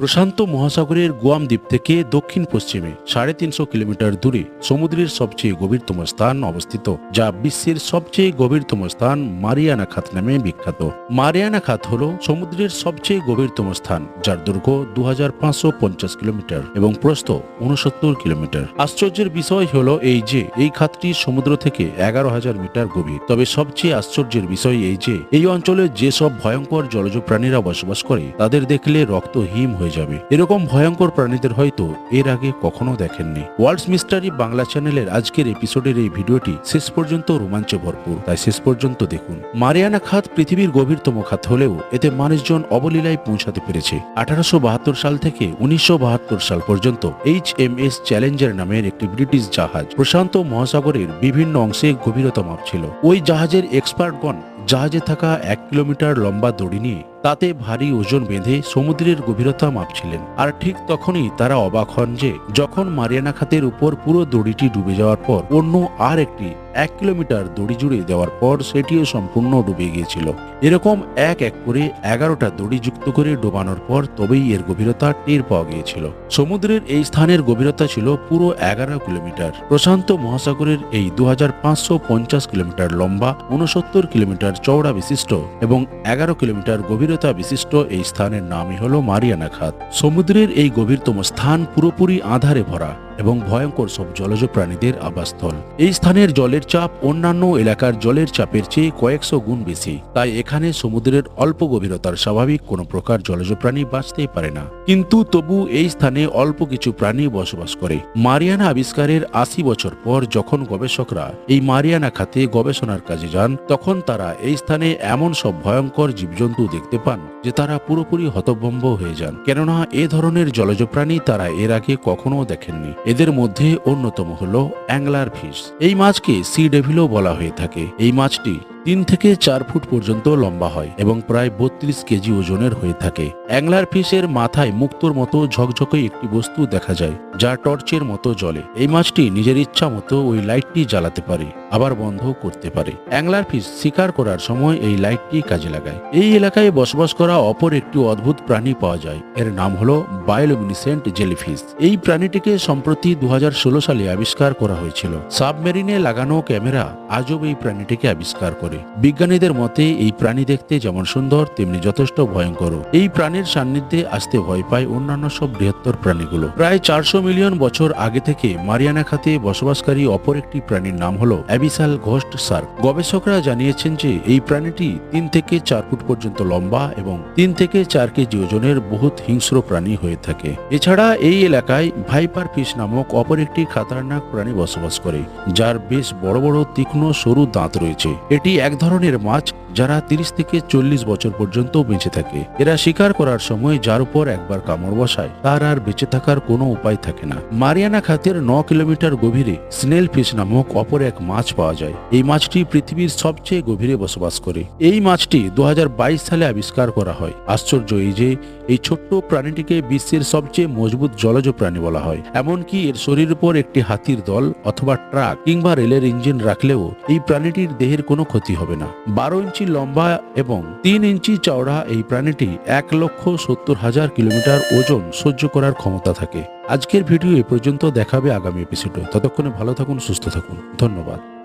প্রশান্ত মহাসাগরের গুয়াম দ্বীপ থেকে দক্ষিণ পশ্চিমে সাড়ে তিনশো কিলোমিটার দূরে সমুদ্রের সবচেয়ে গভীরতম স্থান অবস্থিত, যা বিশ্বের সবচেয়ে গভীরতম স্থান মারিয়ানা খাত নামে বিখ্যাত। মারিয়ানা খাত হল সমুদ্রের সবচেয়ে গভীরতম স্থান, যার দৈর্ঘ্য দু কিলোমিটার এবং প্রস্থ উনসত্তর কিলোমিটার। আশ্চর্যের বিষয় হল এই যে, এই খাতটি সমুদ্র থেকে এগারো হাজার মিটার গভীর। তবে সবচেয়ে আশ্চর্যের বিষয় এই যে, এই অঞ্চলে যেসব ভয়ঙ্কর জলজ প্রাণীরা বসবাস করে, তাদের দেখলে রক্ত হিম হয়ে যাবে। এরকম ভয়ঙ্কর প্রাণীদের হয়তো এর আগে কখনো দেখেননি। ওয়ার্ল্ডস মিস্টারি বাংলা চ্যানেলের আজকের এপিসোডের এই ভিডিওটি শেষ পর্যন্ত রোমাঞ্চে ভরপুর। তাই শেষ পর্যন্ত দেখুন। মারিয়ানা খাত পৃথিবীর গভীরতম খাত হলেও এতে মানুষজন অবলীলায় পৌঁছাতে পেরেছে। আঠারোশো সাল থেকে উনিশশো বাহাত্তর সাল পর্যন্ত এইচ এম এস চ্যালেঞ্জার নামের একটি ব্রিটিশ জাহাজ প্রশান্ত মহাসাগরের বিভিন্ন অংশে গভীরতা মাপছিল ওই জাহাজের এক্সপার্টগণ জাহাজে থাকা এক কিলোমিটার লম্বা দড়ি নিয়ে তাতে ভারী ওজন বেঁধে সমুদ্রের গভীরতা মাপছিলেন। আর ঠিক তখনই তারা অবাক হন যে, যখন মারিয়ানা খাতের উপর পুরো দড়িটি ডুবে যাওয়ার পর, অন্য আর একটি এক কিলোমিটার দড়ি জুড়ে দেওয়ার পর সেটিও সম্পূর্ণ ডুবে গিয়েছিল। এরকম এক এক করে এগারোটা দড়ি যুক্ত করে ডোবানোর পর তবেই এর গভীরতা টের পাওয়া গিয়েছিল। সমুদ্রের এই স্থানের গভীরতা ছিল পুরো এগারো কিলোমিটার। প্রশান্ত মহাসাগরের এই দু হাজার পাঁচশো পঞ্চাশ কিলোমিটার লম্বা উনসত্তর কিলোমিটার চওড়া বিশিষ্ট এবং এগারো কিলোমিটার গভীরতা বিশিষ্ট এই স্থানের নামই হল মারিয়ানা খাত সমুদ্রের এই গভীরতম স্থান পুরোপুরি আধারে ভরা। এবং ভয়ঙ্কর সব জলজ প্রাণীদের আবাসস্থল। এই স্থানের জলের চাপ অন্যান্য এলাকার জলের চাপের চেয়ে কয়েকশো গুণ বেশি। তাই এখানে সমুদ্রের অল্প গভীরতার স্বাভাবিক কোনো প্রকার জলজ প্রাণী বাঁচতেই পারে না। কিন্তু তবু এই স্থানে অল্প কিছু প্রাণী বসবাস করে। মারিয়ানা আবিষ্কারের আশি বছর পর যখন গবেষকরা এই মারিয়ানা খাতে গবেষণার কাজে যান, তখন তারা এই স্থানে এমন সব ভয়ঙ্কর জীবজন্তু দেখতে পান যে তারা পুরোপুরি হতভম্ব হয়ে যান। কেননা এ ধরনের জলজ প্রাণী তারা এর আগে কখনো দেখেননি। এদের মধ্যে অন্যতম হল অ্যাংলার ফিশ। এই মাছকে সি ডেভিলও বলা হয়ে থাকে। এই মাছটি তিন থেকে চার ফুট পর্যন্ত লম্বা হয় এবং প্রায় বত্রিশ কেজি ওজনের হয়ে থাকে। অ্যাংলার ফিশের মাথায় মুক্তোর মতো ঝকঝকে একটি বস্তু দেখা যায়, যা টর্চের মতো জলে এই মাছটি নিজের ইচ্ছা মতো ওই লাইটটি জ্বালাতে পারে, আবার বন্ধ করতে পারে। অ্যাংলার ফিশ শিকার করার সময় এই লাইটটি কাজে লাগায়। এই এলাকায় বসবাস করা অপর একটি অদ্ভুত প্রাণী পাওয়া যায়। এর নাম হলো বায়োলুমিনিসেন্ট জেলিফিশ। এই প্রাণীটিকে সম্প্রতি দু হাজার ষোলো সালে আবিষ্কার করা হয়েছিল। সাবমেরিনে লাগানো ক্যামেরা আজব এই প্রাণীটিকে আবিষ্কার করে। বিজ্ঞানীদের মতে, এই প্রাণী দেখতে যেমন সুন্দর, তেমনি যথেষ্ট ভয়ঙ্কর এই প্রাণীর সান্নিধ্যে আসতে ভয় পায় অন্যান্য সব বৃহত্তর প্রাণীগুলো। প্রায় চারশো মিলিয়ন বছর আগে থেকে মারিয়ানা খাতে বসবাসকারী অপর একটি প্রাণীর নাম হলো অ্যাবিসাল ঘোস্ট সার্ক। গবেষকরা জানিয়েছেন যে, এই প্রাণীটি তিন থেকে চার ফুট পর্যন্ত লম্বা এবং তিন থেকে চার কেজি ওজনের বহুত হিংস্র প্রাণী হয়ে থাকে। এছাড়া এই এলাকায় ভাইপার ফিশ নামক অপর একটি খাতারনাক প্রাণী বসবাস করে, যার বেশ বড় বড় তীক্ষ্ণ সরু দাঁত রয়েছে। এটি এক ধরনের মাছ যারা তিরিশ থেকে চল্লিশ বছর পর্যন্ত বেঁচে থাকে। এরা শিকার করার সময় যার উপর একবার কামড় বসায়, তার আর বেঁচে থাকার কোনো উপায় থাকে না। মারিয়ানা খাতের ন কিলোমিটার গভীরে স্নেল ফিশ নামক অপর এক মাছ পাওয়া যায়। এই মাছটি পৃথিবীর সবচেয়ে গভীরে বসবাস করে। এই মাছটি দু হাজার বাইশ সালে আবিষ্কার করা হয়। আশ্চর্য এই যে, এই ছোট্ট প্রাণীটিকে বিশ্বের সবচেয়ে মজবুত জলজ প্রাণী বলা হয়। এমনকি এর শরীর উপর একটি হাতির দল অথবা ট্রাক কিংবা রেলের ইঞ্জিন রাখলেও এই প্রাণীটির দেহের কোনো ক্ষতি হবে না। বারো ইঞ্চি লম্বা এবং তিন ইঞ্চি চওড়া এই প্রাণীটি এক লক্ষ সত্তর হাজার কিলোমিটার ওজন সহ্য করার ক্ষমতা থাকে। আজকের ভিডিও এ পর্যন্ত দেখাবে আগামী এপিসোডে ততক্ষণে ভালো থাকুন, সুস্থ থাকুন। ধন্যবাদ।